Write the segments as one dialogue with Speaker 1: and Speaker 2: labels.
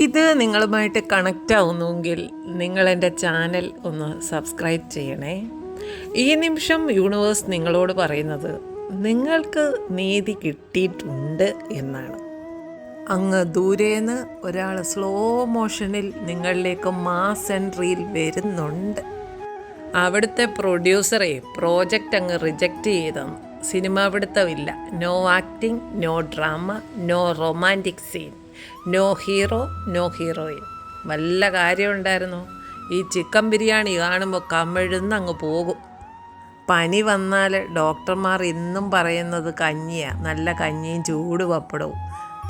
Speaker 1: ഇത് നിങ്ങളുമായിട്ട് കണക്റ്റ് ആവുന്നുവെങ്കിൽ നിങ്ങൾ എന്റെ ചാനൽ ഒന്ന് സബ്സ്ക്രൈബ് ചെയ്യണേ. ഈ നിമിഷം യൂണിവേഴ്സ് നിങ്ങളോട് പറയുന്നത് നിങ്ങൾക്ക് നീതി കിട്ടിയിട്ടുണ്ട് എന്നാണ്. അങ്ങ് ദൂരേന്ന് ഒരാൾ സ്ലോ മോഷനിൽ നിങ്ങളിലേക്ക് മാസ് എൻട്രിയിൽ വരുന്നുണ്ട്. അവിടുത്തെ പ്രൊഡ്യൂസറെ പ്രോജക്റ്റ് അങ്ങ് റിജക്റ്റ് ചെയ്തെന്ന് cinema പിടുത്തമില്ല. No acting no drama no romantic scene no hero no heroine വല്ല കാര്യമുണ്ടായിരുന്നോ ഈ ചിക്കൻ ബിരിയാണി കാണുമ്പോൾ കമിഴ്ന്ന് അങ്ങ് പോകും. പനി വന്നാൽ ഡോക്ടർമാർ ഇന്നും പറയുന്നത് കഞ്ഞിയാണ് നല്ല കഞ്ഞിയും ചൂട് പപ്പടവും.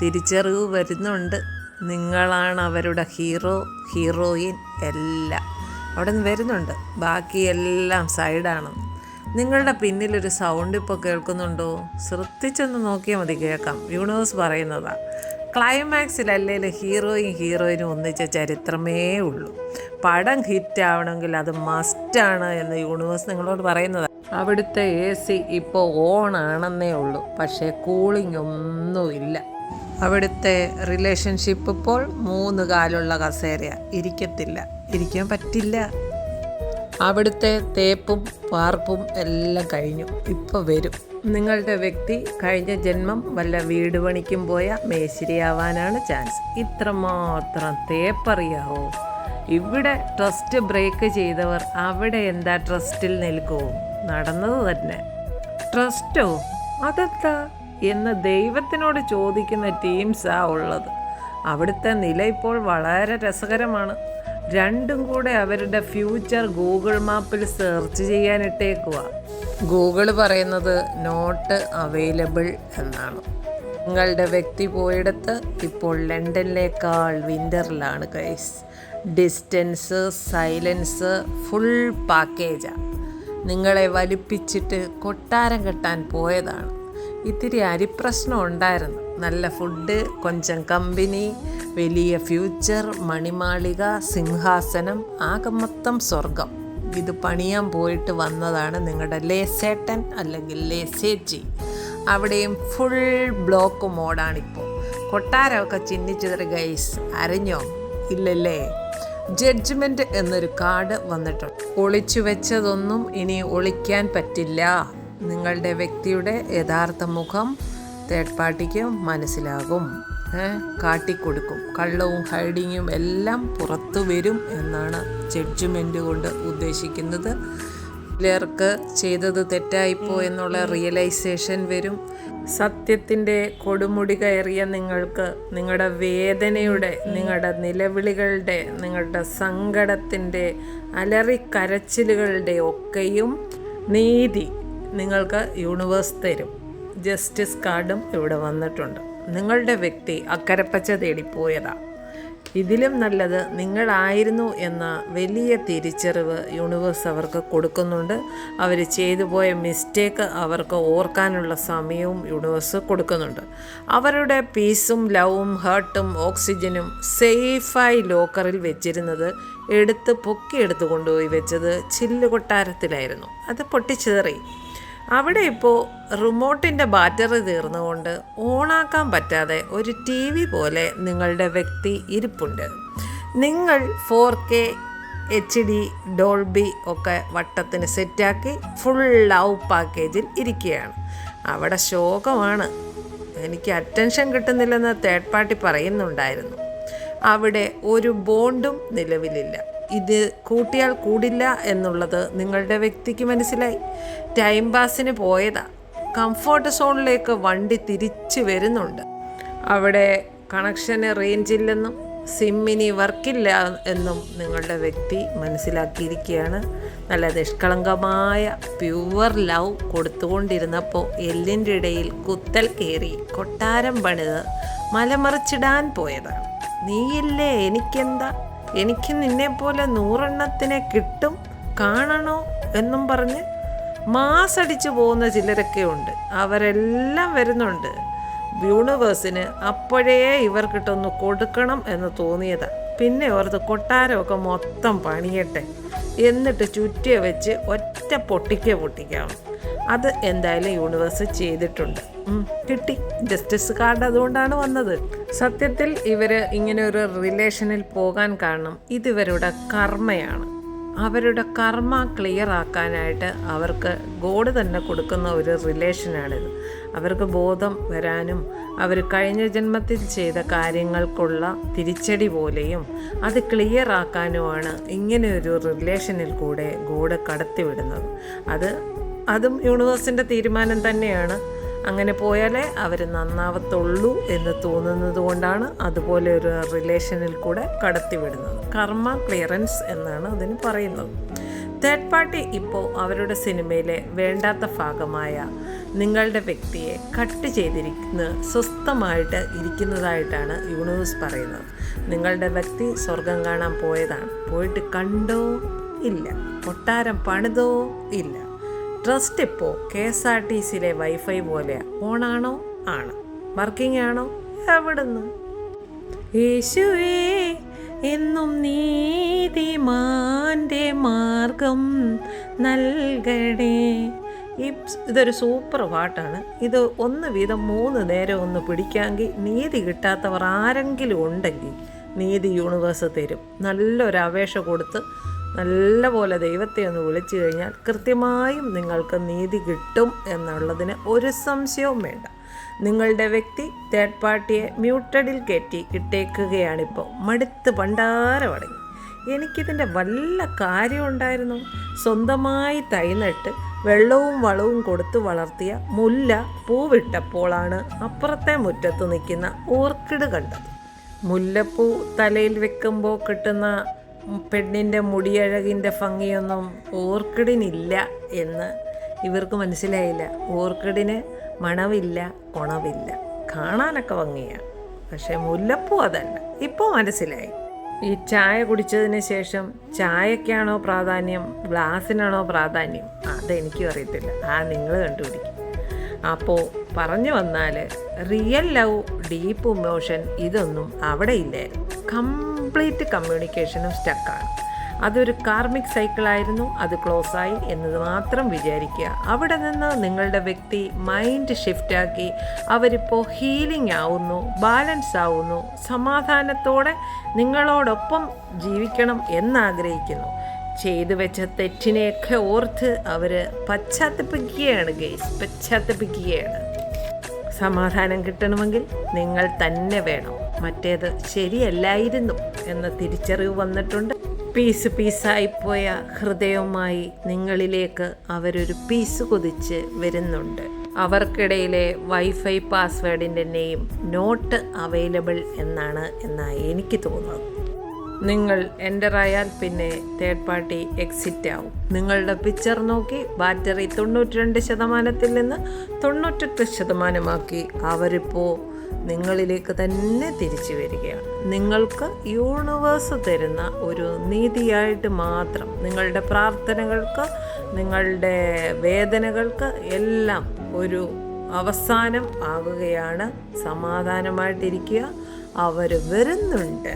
Speaker 1: തിരിച്ചറിവ് വരുന്നുണ്ട്. നിങ്ങളാണ് അവരുടെ ഹീറോ ഹീറോയിൻ എല്ലാം. അവിടെ നിന്ന് വരുന്നുണ്ട്. ബാക്കിയെല്ലാം സൈഡാണ്. നിങ്ങളുടെ പിന്നിലൊരു സൗണ്ട് ഇപ്പോൾ കേൾക്കുന്നുണ്ടോ? ശ്രദ്ധിച്ചൊന്ന് നോക്കിയാൽ മതി കേൾക്കാം. യൂണിവേഴ്സ് പറയുന്നതാ. ക്ലൈമാക്സിലല്ലേലും ഹീറോയും ഹീറോയിനും ഒന്നിച്ച ചരിത്രമേ ഉള്ളൂ. പടം ഹിറ്റ് ആവണമെങ്കിൽ അത് മസ്റ്റാണ് എന്ന് യൂണിവേഴ്സ് നിങ്ങളോട് പറയുന്നത്. അവിടുത്തെ എ സി ഇപ്പോൾ ഓൺ ആണെന്നേ ഉള്ളൂ. പക്ഷേ കൂളിംഗ് ഒന്നുമില്ല അവിടുത്തെ റിലേഷൻഷിപ്പ് ഇപ്പോൾ മൂന്ന് കാലുള്ള കസേര ഇരിക്കത്തില്ല. ഇരിക്കാൻ പറ്റില്ല. അവിടുത്തെ തേപ്പും പാർപ്പും എല്ലാം കഴിഞ്ഞു. ഇപ്പോൾ വരും. നിങ്ങളുടെ വ്യക്തി കഴിഞ്ഞ ജന്മം വല്ല വീട് പണിക്കും പോയ മേശിരിയാവാനാണ് ചാൻസ് ഇത്രമാത്രം തേപ്പറിയാവോ? ഇവിടെ ട്രസ്റ്റ് ബ്രേക്ക് ചെയ്തവർ അവിടെ എന്താ ട്രസ്റ്റിൽ നിൽക്കുമോ നടന്നത് തന്നെ. ട്രസ്റ്റോ അതെന്താ? എന്ന് ദൈവത്തിനോട് ചോദിക്കുന്ന ടീംസാ ഉള്ളത്. അവിടുത്തെ നില ഇപ്പോൾ വളരെ രസകരമാണ്. രണ്ടും കൂടെ അവരുടെ ഫ്യൂച്ചർ ഗൂഗിൾ മാപ്പിൽ സെർച്ച് ചെയ്യാനിട്ടേക്കുക ഗൂഗിൾ പറയുന്നത് നോട്ട് അവൈലബിൾ എന്നാണ്. നിങ്ങളുടെ വ്യക്തി പോയിടത്ത് ഇപ്പോൾ ലണ്ടനിലേക്കാൾ വിന്ററിലാണ് ഗൈസ് ഡിസ്റ്റൻസ് സൈലൻസ് ഫുൾ പാക്കേജാണ് നിങ്ങളെ വലിപ്പിച്ചിട്ട് കൊട്ടാരം കെട്ടാൻ പോയതാണ്. ഇത്തിരി അരിപ്രശ്നം ഉണ്ടായിരുന്നു. നല്ല ഫുഡ് കൊഞ്ചം കമ്പനി വലിയ ഫ്യൂച്ചർ മണിമാളിക സിംഹാസനം ആകെ മൊത്തം സ്വർഗം ഇത് പണിയാൻ പോയിട്ട് വന്നതാണ് നിങ്ങളുടെ ലേസേട്ടൻ അല്ലെങ്കിൽ ലേസേച്ചി. അവിടെയും ഫുൾ ബ്ലോക്ക് മോഡാണിപ്പോൾ കൊട്ടാരമൊക്കെ ചിഹ്നിച്ചതൊരു ഗൈസ് അറിഞ്ഞോ? ഇല്ലല്ലേ? ജഡ്ജ്മെന്റ് എന്നൊരു കാർഡ് വന്നിട്ടുണ്ട്. ഒളിച്ചു വെച്ചതൊന്നും ഇനി ഒളിക്കാൻ പറ്റില്ല. നിങ്ങളുടെ വ്യക്തിയുടെ യഥാർത്ഥ മുഖം തേർഡ് പാർട്ടിക്ക് മനസ്സിലാകും. കാട്ടിക്കൊടുക്കും. കള്ളവും ഹൈഡിങ്ങും എല്ലാം പുറത്തു വരും എന്നാണ് ജഡ്ജ്മെന്റ് കൊണ്ട് ഉദ്ദേശിക്കുന്നത്. ചിലർക്ക് ചെയ്തത് തെറ്റായിപ്പോ എന്നുള്ള റിയലൈസേഷൻ വരും. സത്യത്തിന്റെ കൊടുമുടി കയറിയ നിങ്ങൾക്ക് നിങ്ങളുടെ വേദനയുടെ നിങ്ങളുടെ നിലവിളികളുടെ നിങ്ങളുടെ സങ്കടത്തിന്റെ അലറിക്കരച്ചിലുകളുടെ ഒക്കെയും നീതി നിങ്ങൾക്ക് യൂണിവേഴ്സ് തരും. ജസ്റ്റിസ് കാർഡും ഇവിടെ വന്നിട്ടുണ്ട്. നിങ്ങളുടെ വ്യക്തി അക്കരപ്പച്ച തേടിപ്പോയതാ. ഇതിലും നല്ലത് നിങ്ങളായിരുന്നു എന്ന വലിയ തിരിച്ചറിവ് യൂണിവേഴ്സ് അവർക്ക് കൊടുക്കുന്നുണ്ട്. അവർ ചെയ്തു പോയ മിസ്റ്റേക്ക് അവർക്ക് ഓർക്കാനുള്ള സമയവും യൂണിവേഴ്സ് കൊടുക്കുന്നുണ്ട്. അവരുടെ പീസും ലവും ഹേർട്ടും ഓക്സിജനും സേഫായി ലോക്കറിൽ വെച്ചിരുന്നത് എടുത്ത് പൊക്കിയെടുത്ത് കൊണ്ടുപോയി വെച്ചത് ചില്ലുകൊട്ടാരത്തിലായിരുന്നു. അത് പൊട്ടിച്ചേറി. അവിടെ ഇപ്പോൾ റിമോട്ടിന്റെ ബാറ്ററി തീർന്നുകൊണ്ട് ഓണാക്കാൻ പറ്റാതെ ഒരു ടി വി പോലെ നിങ്ങളുടെ വ്യക്തി ഇരിപ്പുണ്ട്. നിങ്ങൾ four K H D Dolby ഒക്കെ വട്ടത്തിന് സെറ്റാക്കി ഫുൾ ലവ് പാക്കേജിൽ ഇരിക്കുകയാണ്. അവിടെ ശോകമാണ്. എനിക്ക് അറ്റൻഷൻ കിട്ടുന്നില്ലെന്ന് തേർഡ് പാർട്ടി പറയുന്നുണ്ടായിരുന്നു. അവിടെ ഒരു ബോണ്ടും നിലവിലില്ല. ഇത് കൂട്ടിയാൽ കൂടില്ല എന്നുള്ളത് നിങ്ങളുടെ വ്യക്തിക്ക് മനസ്സിലായി. ടൈം പാസിന് പോയതാ. കംഫോർട്ട് സോണിലേക്ക് വണ്ടി തിരിച്ചു വരുന്നുണ്ട്. അവിടെ കണക്ഷന് റേഞ്ച് ഇല്ലെന്നും സിമ്മിനി വർക്കില്ല എന്നും നിങ്ങളുടെ വ്യക്തി മനസ്സിലാക്കിയിരിക്കുകയാണ്. നല്ല നിഷ്കളങ്കമായ പ്യുവർ ലവ് കൊടുത്തുകൊണ്ടിരുന്നപ്പോൾ എല്ലിന്റെ ഇടയിൽ കുത്തൽ കയറി കൊട്ടാരം പണിത് മലമറിച്ചിടാൻ പോയതാണ് നീയില്ലേ എനിക്കെന്താ? എനിക്ക് നിന്നെപ്പോലെ നൂറെണ്ണത്തിനെ കിട്ടും കാണണോ എന്നും പറഞ്ഞ് മാസടിച്ചു പോകുന്ന ചിലരൊക്കെ ഉണ്ട്. അവരെല്ലാം വരുന്നുണ്ട്. യൂണിവേഴ്സിന് അപ്പോഴേ ഇവർക്കിട്ടൊന്ന് കൊടുക്കണം എന്ന് തോന്നിയതാ. പിന്നെ ഓർത്ത് കൊട്ടാരമൊക്കെ മൊത്തം പണിയട്ടെ. എന്നിട്ട് ചുറ്റിയ വെച്ച് ഒറ്റ പൊട്ടിക്ക പൊട്ടിക്കാം. അത് എന്തായാലും യൂണിവേഴ്സ് ചെയ്തിട്ടുണ്ട്. കിട്ടി. ജസ്റ്റിസ് കാർഡ് അതുകൊണ്ടാണ് വന്നത്. സത്യത്തിൽ ഇവർ ഇങ്ങനെ ഒരു റിലേഷനിൽ പോകാൻ കാരണം ഇതിവരുടെ കർമ്മയാണ്. അവരുടെ കർമ്മ ക്ലിയർ ആക്കാനായിട്ട് അവർക്ക് ഗോഡ് തന്നെ കൊടുക്കുന്ന ഒരു റിലേഷനാണിത് അവർക്ക് ബോധം വരാനും അവർ കഴിഞ്ഞ ജന്മത്തിൽ ചെയ്ത കാര്യങ്ങൾക്കുള്ള തിരിച്ചടി പോലെയും അത് ക്ലിയർ ആക്കാനുമാണ് ഇങ്ങനെ ഒരു റിലേഷനിൽ കൂടെ ഗോഡ് കടത്തിവിടുന്നത്. അത് അതും യൂണിവേഴ്സിന്റെ തീരുമാനം തന്നെയാണ്. അങ്ങനെ പോയാലേ അവർ നന്നാവത്തുള്ളൂ എന്ന് തോന്നുന്നത് കൊണ്ടാണ് അതുപോലെ ഒരു റിലേഷനിൽ കൂടെ കടത്തിവിടുന്നത് കർമ്മ ക്ലിയറൻസ് എന്നാണ് അതിന് പറയുന്നത്. തേർഡ് പാർട്ടി ഇപ്പോൾ അവരുടെ സിനിമയിലെ വേണ്ടാത്ത ഭാഗമായ നിങ്ങളുടെ വ്യക്തിയെ കട്ട് ചെയ്തിരിക്കുന്ന സ്വസ്ഥമായിട്ട് ഇരിക്കുന്നതായിട്ടാണ് യൂണിവേഴ്സ് പറയുന്നത്. നിങ്ങളുടെ വ്യക്തി സ്വർഗം കാണാൻ പോയതാണ്. പോയിട്ട് കണ്ടോ? ഇല്ല. കൊട്ടാരം പണിതോ? ഇല്ല. ട്രസ്റ്റ് ഇപ്പോൾ കെ എസ് ആർ ടി സിയിലെ വൈഫൈ പോലെയാണ് ഓണാണോ ആണ്. വർക്കിംഗ് ആണോ? എവിടുന്ന്? യേശുവേ എന്നും നീതിമാന്റെ മാർഗം നൽകണേ. ഈ ഇതൊരു സൂപ്പർ പാട്ടാണ്. ഇത് ഒന്ന് വീതം മൂന്ന് നേരം ഒന്ന് പിടിക്കാമെങ്കിൽ നീതി കിട്ടാത്തവർ ആരെങ്കിലും ഉണ്ടെങ്കിൽ നീതി യൂണിവേഴ്സ് തരും. നല്ലൊരു അപേക്ഷ കൊടുത്ത് നല്ലപോലെ ദൈവത്തെ ഒന്ന് വിളിച്ചു കഴിഞ്ഞാൽ കൃത്യമായും നിങ്ങൾക്ക് നീതി കിട്ടും എന്നുള്ളതിന് ഒരു സംശയവും വേണ്ട. നിങ്ങളുടെ വ്യക്തി തേർഡ് പാർട്ടിയെ മ്യൂട്ടഡിൽ കയറ്റി ഇട്ടേക്കുകയാണിപ്പോൾ. മടുത്ത് പണ്ടാരമടങ്ങി എനിക്കിതിന്റെ വല്ല കാര്യം ഉണ്ടായിരുന്നു? സ്വന്തമായി തൈനട്ട് വെള്ളവും വളവും കൊടുത്ത് വളർത്തിയ മുല്ല പൂവിട്ടപ്പോഴാണ് അപ്പുറത്തെ മുറ്റത്ത് നിൽക്കുന്ന ഓർക്കിഡ് കണ്ടത്. മുല്ലപ്പൂ തലയിൽ വെക്കുമ്പോൾ കിട്ടുന്ന പെണ്ണിന്റെ മുടിയഴകിന്റെ ഭംഗിയൊന്നും ഓർക്കിഡിനില്ല എന്ന് ഇവർക്ക് മനസ്സിലായില്ല. ഓർക്കിഡിന് മണവില്ല കുണവില്ല. കാണാനൊക്കെ ഭംഗിയാണ് പക്ഷേ മുല്ലപ്പൂ അതല്ല. ഇപ്പോൾ മനസ്സിലായി. ഈ ചായ കുടിച്ചതിന് ശേഷം ചായക്കാണോ പ്രാധാന്യം ഗ്ലാസ്സിനാണോ പ്രാധാന്യം? അതെനിക്കും അറിയത്തില്ല. ആ നിങ്ങൾ കണ്ടുപിടിക്കും. അപ്പോൾ പറഞ്ഞു വന്നാൽ റിയൽ ലവ് ഡീപ്പ് ഇമോഷൻ ഇതൊന്നും അവിടെ ഇല്ലായിരുന്നു. കംപ്ലീറ്റ് കമ്മ്യൂണിക്കേഷനും സ്റ്റക്കാണ് അതൊരു കാർമിക് സൈക്കിളായിരുന്നു അത് ക്ലോസ് ആയി എന്നത് മാത്രം വിചാരിക്കുക. അവിടെ നിന്ന് നിങ്ങളുടെ വ്യക്തി മൈൻഡ് ഷിഫ്റ്റാക്കി അവരിപ്പോൾ ഹീലിംഗ് ആവുന്നു ബാലൻസ് ആവുന്നു സമാധാനത്തോടെ നിങ്ങളോടൊപ്പം ജീവിക്കണം എന്നാഗ്രഹിക്കുന്നു. ചെയ്തു വെച്ച തെറ്റിനെയൊക്കെ ഓർത്ത് അവർ പശ്ചാത്തപിക്കുകയാണ് ഗെയ്സ് പശ്ചാത്തപിക്കുകയാണ്. സമാധാനം കിട്ടണമെങ്കിൽ നിങ്ങൾ തന്നെ വേണം. മറ്റേത് ശരിയല്ലായിരുന്നു എന്ന തിരിച്ചറിവ് വന്നിട്ടുണ്ട്. പീസ് പോയ ഹൃദയവുമായി നിങ്ങളിലേക്ക് അവരൊരു പീസ് കൊതിച്ച് വരുന്നുണ്ട്. അവർക്കിടയിലെ വൈഫൈ പാസ്വേഡിന്റെ നെയിം നോട്ട് അവൈലബിൾ എന്നാണ് എന്നാണ് എനിക്ക് തോന്നുന്നത് നിങ്ങൾ എന്റർ ആയാൽ പിന്നെ തേർഡ് പാർട്ടി എക്സിറ്റ് ആവും. നിങ്ങളുടെ പിക്ചർ നോക്കി ബാറ്ററി തൊണ്ണൂറ്റി രണ്ട് ശതമാനത്തിൽ നിന്ന് തൊണ്ണൂറ്റെട്ട് ശതമാനമാക്കി അവരിപ്പോൾ നിങ്ങളിലേക്ക് തന്നെ തിരിച്ചു വരികയാണ്. നിങ്ങൾക്ക് യൂണിവേഴ്സ് തരുന്ന ഒരു നീതിയായിട്ട് മാത്രം നിങ്ങളുടെ പ്രാർത്ഥനകൾക്ക് നിങ്ങളുടെ വേദനകൾക്ക് എല്ലാം ഒരു അവസാനം ആകുകയാണ് സമാധാനമായിട്ടിരിക്കുക. അവർ വരുന്നുണ്ട്.